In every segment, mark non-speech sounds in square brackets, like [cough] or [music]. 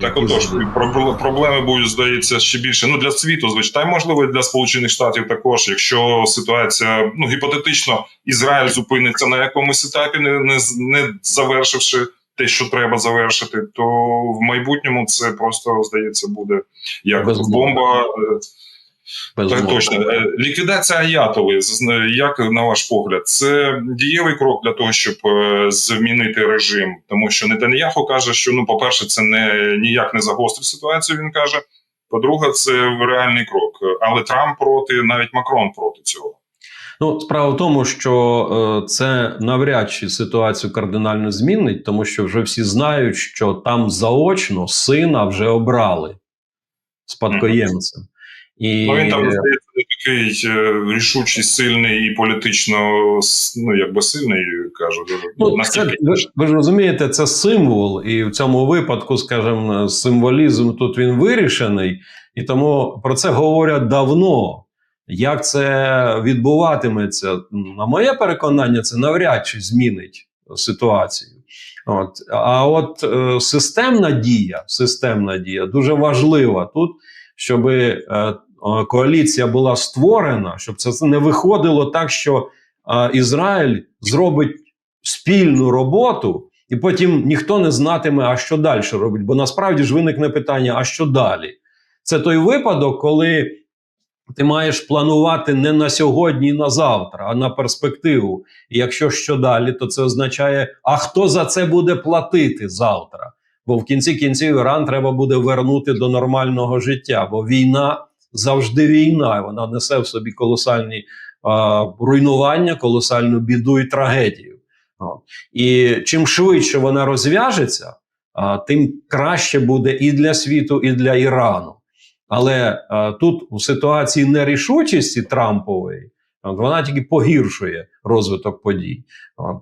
Так отож, про- проблеми будуть, здається, ще більше. Ну, для світу, звичайно, можливо, і для Сполучених Штатів також. Якщо ситуація, ну, гіпотетично, Ізраїль зупиниться на якомусь етапі, не, не, не завершивши те, що треба завершити, то в майбутньому це просто, здається, буде як Безумовно. бомба. Так, Безумовно. точно. Е, Ліквідація Аятоли, як на ваш погляд, це дієвий крок для того, щоб е, змінити режим. Тому що Нетаньяху каже, що ну, по-перше, це не ніяк не загострить ситуацію. Він каже. По-друге, це реальний крок. Але Трамп проти, навіть Макрон проти цього. Ну, справа в тому, що е, це навряд чи ситуацію кардинально змінить, тому що вже всі знають, що там заочно сина вже обрали спадкоємцем. І Ну він там здається такий е, рішучий, сильний і політично ну якби сильний, кажу. Ну, це, ви, ж- ви ж розумієте, це символ, і в цьому випадку, скажімо, символізм тут він вирішений, і тому про це говорять давно. Як це відбуватиметься? На моє переконання, це навряд чи змінить ситуацію. От. А от е, системна дія, системна дія дуже важлива тут, щоб е, коаліція була створена, щоб це не виходило так, що е, Ізраїль зробить спільну роботу, і потім ніхто не знатиме, а що далі робить. Бо насправді ж виникне питання: а що далі? Це той випадок, коли ти маєш планувати не на сьогодні на завтра, а на перспективу. І якщо що далі, то це означає, а хто за це буде платити завтра? Бо в кінці кінців Іран треба буде вернути до нормального життя, бо війна завжди війна, вона несе в собі колосальні а, руйнування, колосальну біду і трагедію. От. І чим швидше вона розв'яжеться, тим краще буде і для світу, і для Ірану. Але а, тут у ситуації нерішучості Трампової вона тільки погіршує розвиток подій.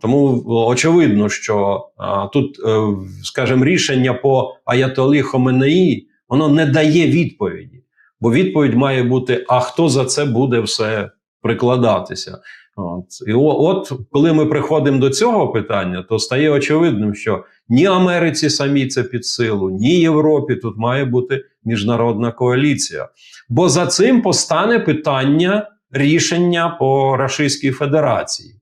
Тому очевидно, що тут, е, скажімо, рішення по Аятолі Хоменеї воно не дає відповіді. Бо відповідь має бути: а хто за це буде все прикладатися? От. І от коли ми приходимо до цього питання, то стає очевидним, що ні Америці самі це під силу, ні Європі тут має бути міжнародна коаліція. Бо за цим постане питання рішення по Рашистській Федерації.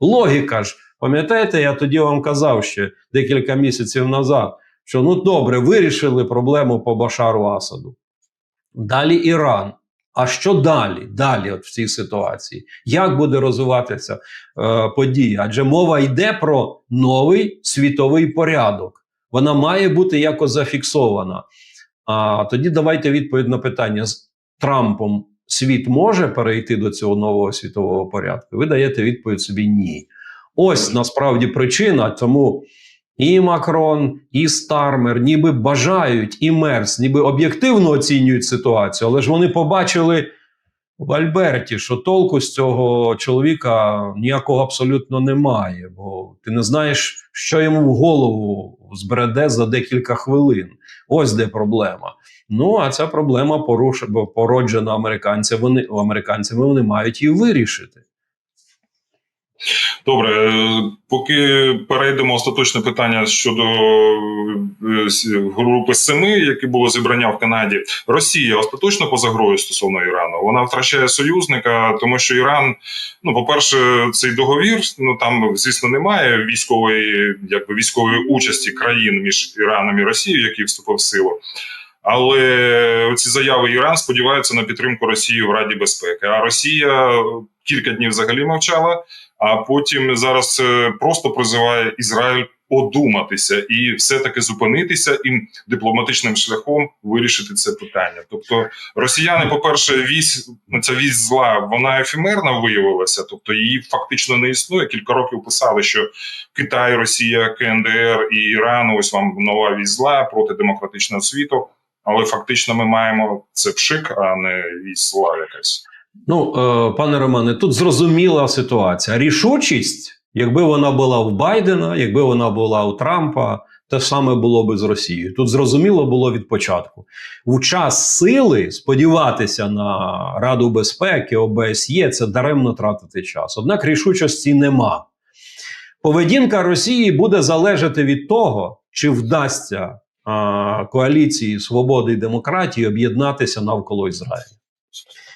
Логіка ж, пам'ятаєте, я тоді вам казав ще декілька місяців назад, що ну добре, вирішили проблему по Башару Асаду. Далі Іран. А що далі? Далі, от в цій ситуації, як буде розвиватися е, подія? Адже мова йде про новий світовий порядок. Вона має бути якось зафіксована. А тоді давайте відповідь на питання: з Трампом світ може перейти до цього нового світового порядку? Ви даєте відповідь собі ні. Ось насправді причина, тому і Макрон, і Стармер ніби бажають, і Мерс, ніби об'єктивно оцінюють ситуацію, але ж вони побачили в Альберті, що толку з цього чоловіка ніякого абсолютно немає, бо ти не знаєш, що йому в голову збереде за декілька хвилин. Ось де проблема. Ну а ця проблема поруш... породжена американцями. Вони американцями вони мають її вирішити. Добре, е, поки перейдемо остаточне питання щодо е, групи семи, яке було зібрання в Канаді. Росія остаточно поза грою стосовно Ірану. Вона втрачає союзника, тому що Іран, ну по-перше, цей договір, ну там, звісно, немає військової, якби військової участі країн між Іраном і Росією, який вступив в силу. Але ці заяви Іран сподіваються на підтримку Росії в Раді безпеки. А Росія кілька днів взагалі мовчала. А потім зараз е, просто призиває Ізраїль одуматися і все-таки зупинитися і дипломатичним шляхом вирішити це питання. Тобто, росіяни, по-перше, вісь ну, ця вісь зла, вона ефемерна виявилася, тобто її фактично не існує. Кілька років писали, що Китай, Росія, КНДР і Іран, ось вам нова вісь зла проти демократичного світу. Але фактично ми маємо це пшик, а не вісь зла якась. Ну, е, пане Романе, тут зрозуміла ситуація. Рішучість, якби вона була у Байдена, якби вона була у Трампа, те саме було би з Росією. Тут зрозуміло було від початку. У час сили сподіватися на Раду безпеки, ОБСЄ це даремно тратити час. Однак рішучості нема. Поведінка Росії буде залежати від того, чи вдасться а, коаліції свободи і демократії об'єднатися навколо Ізраїля.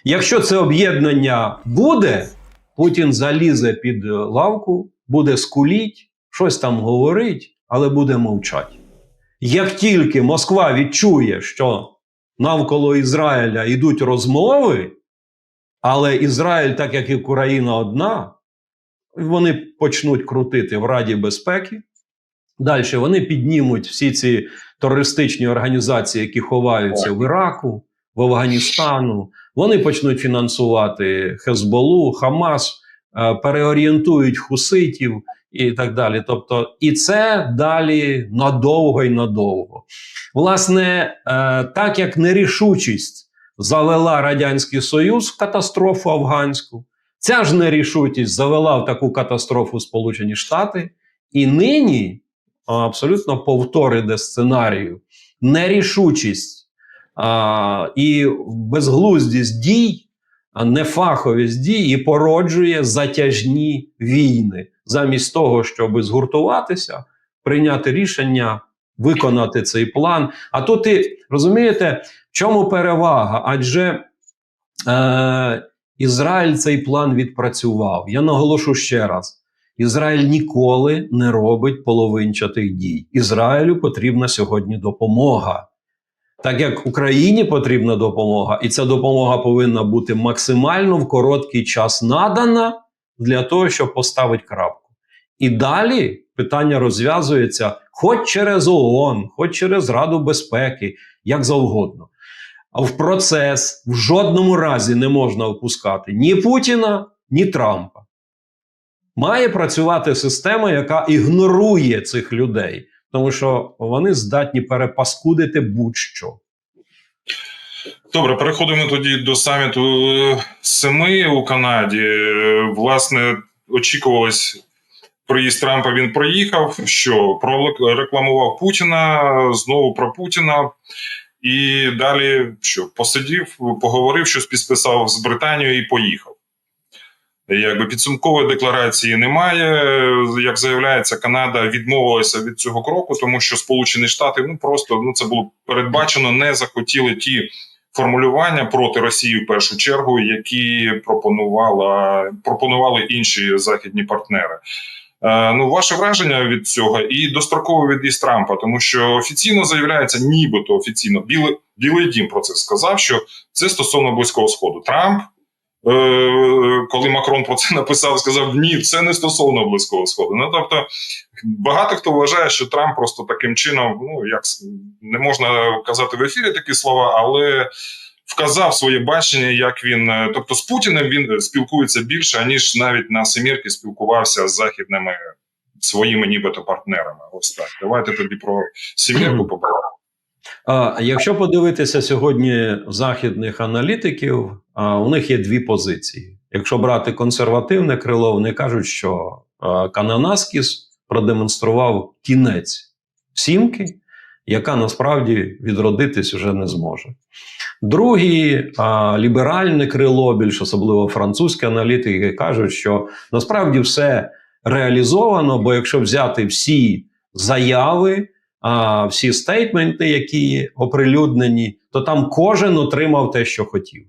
Якщо це об'єднання буде, Путін залізе під лавку, буде скуліть, щось там говорить, але буде мовчати. Як тільки Москва відчує, що навколо Ізраїля йдуть розмови, але Ізраїль, так як і Україна, одна, вони почнуть крутити в Раді безпеки. Далі вони піднімуть всі ці терористичні організації, які ховаються в Іраку, в Афганістану. Вони почнуть фінансувати Хезболу, Хамас, е, переорієнтують хуситів і так далі. Тобто, і це далі надовго і надовго. Власне, е, так як нерішучість завела Радянський Союз в катастрофу афганську, ця ж нерішучість завела в таку катастрофу Сполучені Штати, і нині абсолютно повтор іде сценарію. Нерішучість а, і безглуздість дій, нефаховість дій і породжує затяжні війни, замість того, щоб згуртуватися, прийняти рішення, виконати цей план. А тут і розумієте, в чому перевага? Адже е, Ізраїль цей план відпрацював. Я наголошу ще раз. Ізраїль ніколи не робить половинчатих дій. Ізраїлю потрібна сьогодні допомога. Так як Україні потрібна допомога, і ця допомога повинна бути максимально в короткий час надана для того, щоб поставити крапку. І далі питання розв'язується хоч через ООН, хоч через Раду безпеки, як завгодно. А в процес в жодному разі не можна впускати ні Путіна, ні Трампа. Має працювати система, яка ігнорує цих людей, тому що вони здатні перепаскудити будь-що. Добре, переходимо тоді до саміту е, семи у Канаді. Е, Власне, очікувалось приїзд Трампа. Він проїхав. Що прорекламував Путіна, знову про Путіна. І далі що посидів, поговорив, щось підписав з Британією і поїхав. Якби підсумкової декларації немає. Як заявляється, Канада відмовилася від цього кроку, тому що Сполучені Штати ну просто ну це було передбачено, не захотіли ті формулювання проти Росії в першу чергу, які пропонувала пропонували інші західні партнери. Е, ну, ваше враження від цього і достроковий від'їзд Трампа, тому що офіційно заявляється, нібито офіційно Білий, Білий Дім про це сказав, що це стосовно близького сходу. Трамп. Е, коли Макрон про це написав, сказав: ні, це не стосовно близького сходу. Ну тобто, багато хто вважає, що Трамп просто таким чином, ну як не можна казати в ефірі такі слова, але вказав своє бачення, як він, е, тобто з Путіним він спілкується більше, аніж навіть на Семірки спілкувався з західними своїми, нібито партнерами. Ось так. Давайте тоді про Семірку побачимо. А якщо подивитися сьогодні західних аналітиків, у них є дві позиції. Якщо брати консервативне крило, вони кажуть, що Кананаскіс продемонстрував кінець сімки, яка насправді відродитись вже не зможе. Другі ліберальне крило, більш особливо французькі аналітики, кажуть, що насправді все реалізовано, бо якщо взяти всі заяви а, всі стейтменти, які оприлюднені, то там кожен отримав те, що хотів,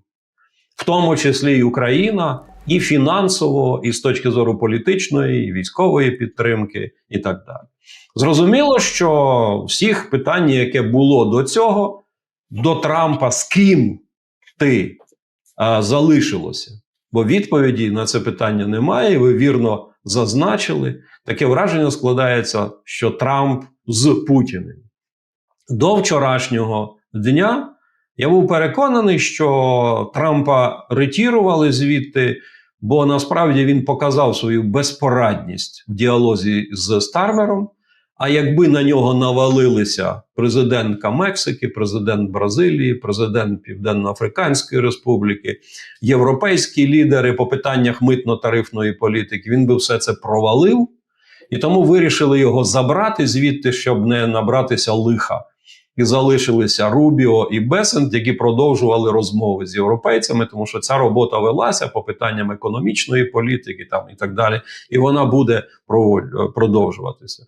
в тому числі і Україна, і фінансово, і з точки зору політичної, і військової підтримки, і так далі. Зрозуміло, що всіх питань, яке було до цього, до Трампа з ким ти а, залишилося, бо відповіді на це питання немає. Ви вірно зазначили. Таке враження складається, що Трамп з Путіним. До вчорашнього дня я був переконаний, що Трампа ретірували звідти, бо насправді він показав свою безпорадність в діалозі з Стармером. А якби на нього навалилися президентка Мексики, президент Бразилії, президент Південно-Африканської Республіки, європейські лідери по питаннях митно-тарифної політики, він би все це провалив. І тому вирішили його забрати звідти, щоб не набратися лиха. І залишилися Рубіо і Бесент, які продовжували розмови з європейцями, тому що ця робота велася по питанням економічної політики, там і так далі, і вона буде продовжуватися.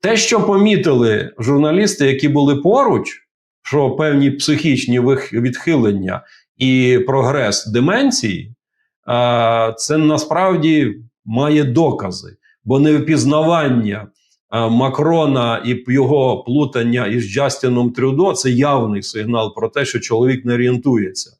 Те, що помітили журналісти, які були поруч, що певні психічні відхилення і прогрес деменції, це насправді має докази, бо невпізнавання а, Макрона і його плутання із Джастіном Трюдо це явний сигнал про те, що чоловік не орієнтується.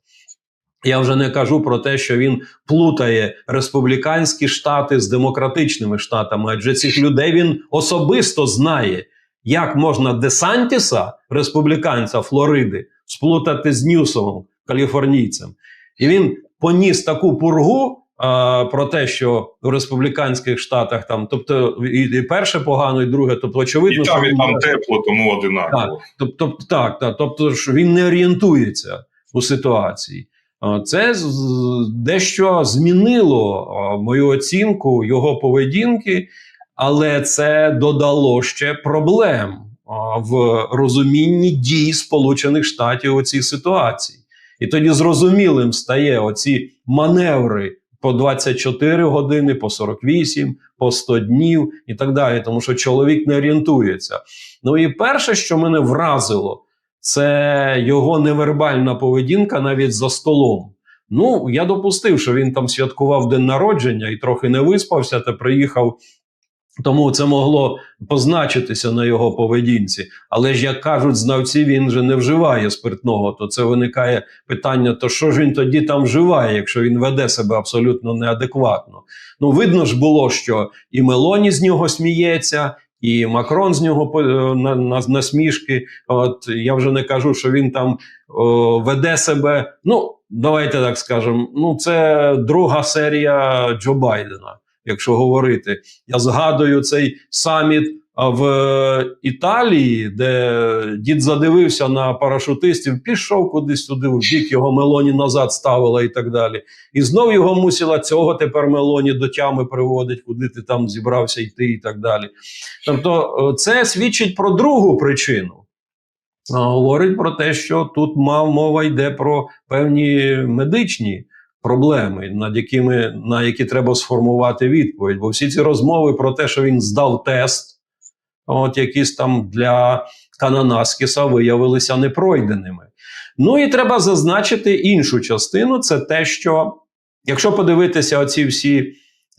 Я вже не кажу про те, що він плутає республіканські штати з демократичними штатами, адже цих людей він особисто знає, як можна Десантіса, республіканця Флориди, сплутати з Ньюсомом, каліфорнійцем. І він поніс таку пургу а, про те, що в республіканських штатах там, тобто, і, і перше погано, і друге, тобто, очевидно, І там, що і там тепло, тому одинаково. Тобто, так, так, тобто ж він не орієнтується у ситуації. Це дещо змінило мою оцінку його поведінки, але це додало ще проблем в розумінні дій Сполучених Штатів у цій ситуації. І тоді зрозумілим стає оці маневри по 24 години, по 48, по 100 днів і так далі, тому що чоловік не орієнтується. Ну і перше, що мене вразило, це його невербальна поведінка навіть за столом. Ну, я допустив, що він там святкував день народження і трохи не виспався та приїхав. Тому це могло позначитися на його поведінці. Але ж, як кажуть знавці, він же не вживає спиртного. То це виникає питання: то що ж він тоді там вживає, якщо він веде себе абсолютно неадекватно? Ну, видно ж було, що і Мелоні з нього сміється, і Макрон з нього е, на, на, насмішки. От я вже не кажу, що він там о, веде себе. Ну, давайте так скажемо. Ну, це друга серія Джо Байдена, якщо говорити. Я згадую цей саміт в е, Італії, де дід задивився на парашутистів, пішов кудись туди, в бік його Мелоні назад ставила і так далі. І знов його мусила цього тепер Мелоні до тями приводить, куди ти там зібрався йти і так далі. Тобто, е, це свідчить про другу причину. Говорить про те, що тут мав мова йде про певні медичні проблеми, над якими на які треба сформувати відповідь. Бо всі ці розмови про те, що він здав тест, от якісь там для Кананаскіса виявилися непройденими. Ну і треба зазначити іншу частину: це те, що якщо подивитися оці всі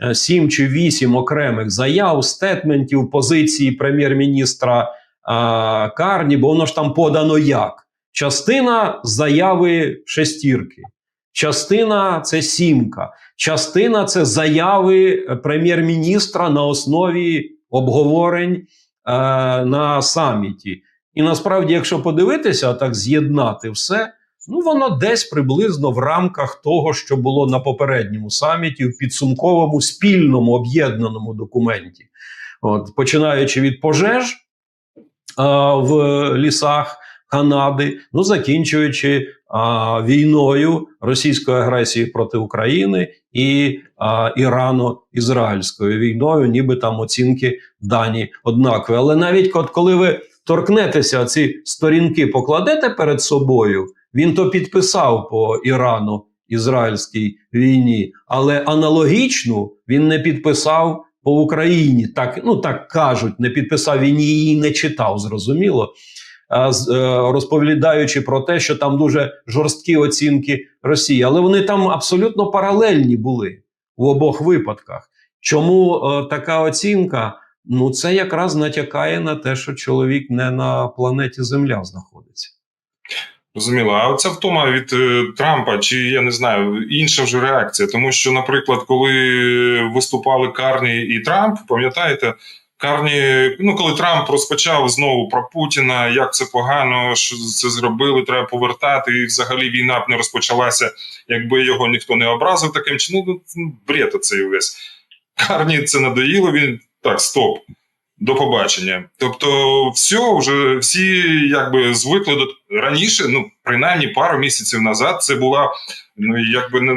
е, сім чи вісім окремих заяв, стетментів, позиції прем'єр-міністра а, Карні, бо воно ж там подано як. Частина заяви шестірки, частина це сімка, частина це заяви е, прем'єр-міністра на основі обговорень е, на саміті. І насправді, якщо подивитися, так з'єднати все, ну воно десь приблизно в рамках того, що було на попередньому саміті, в підсумковому спільному об'єднаному документі. От, починаючи від пожеж а, в лісах Канади, ну закінчуючи а, війною російської агресії проти України і а, Ірано-Ізраїльською війною, ніби там оцінки дані однакові. Але навіть от коли ви торкнетеся ці сторінки, покладете перед собою, він то підписав по Ірану. Ізраїльській війні, але аналогічну він не підписав по Україні. Так, ну так кажуть, не підписав він її не читав, зрозуміло. Е, розповідаючи про те, що там дуже жорсткі оцінки Росії, але вони там абсолютно паралельні були в обох випадках. Чому е, така оцінка? Ну, це якраз натякає на те, що чоловік не на планеті Земля знаходиться. Розуміло, а оця втома від е, Трампа, чи я не знаю, інша вже реакція. Тому що, наприклад, коли виступали Карні і Трамп, пам'ятаєте, Карні, ну коли Трамп розпочав знову про Путіна, як це погано, що це зробили, треба повертати, і взагалі війна б не розпочалася, якби його ніхто не образив таким чином. Ну, ну, бред оцей весь. Карні це надоїло, він так, стоп. До побачення. Тобто, все, вже всі якби звикли до раніше, ну принаймні пару місяців назад, це була ну якби не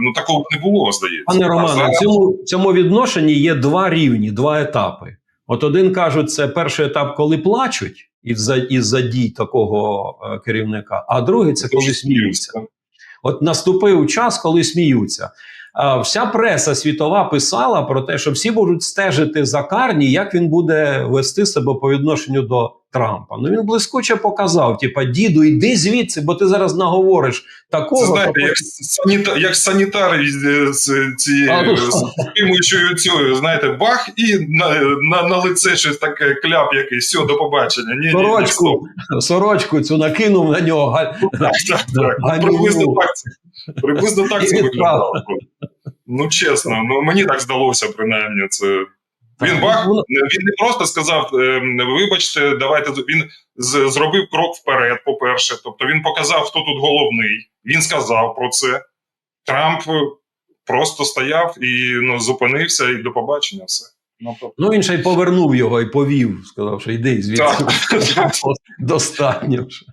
ну такого б не було, здається. Пане Романе, в цьому, цьому відношенні є два рівні, два етапи. От один кажуть, це перший етап, коли плачуть із-за із-за дій такого е, керівника. А другий це коли сміються. От наступив час, коли сміються. А Вся преса світова писала про те, що всі будуть стежити за Карні, як він буде вести себе по відношенню до Трампа. Ну він блискуче показав: типа, діду, йди звідси, бо ти зараз наговориш такого. Це знаєте, як, саніта, як санітари з ці А, ну. цю, знаєте, бах, і на, на, на лице щось таке кляп якийсь, все, до побачення. Ні, ні, ні, сорочку, цю накинув на нього. Так, так, так. Приблизно так це, приблизно так це виглядало. Ну, чесно, ну мені так здалося, принаймні. Це він бах, він не просто сказав: е, вибачте, давайте він зробив крок вперед. По-перше, тобто він показав, хто тут головний. Він сказав про це. Трамп е, просто стояв і ну, зупинився, і до побачення все. Ну, тобто, Ну він ще й повернув його і повів, сказав, що йди звідси. [laughs] Достатньо вже.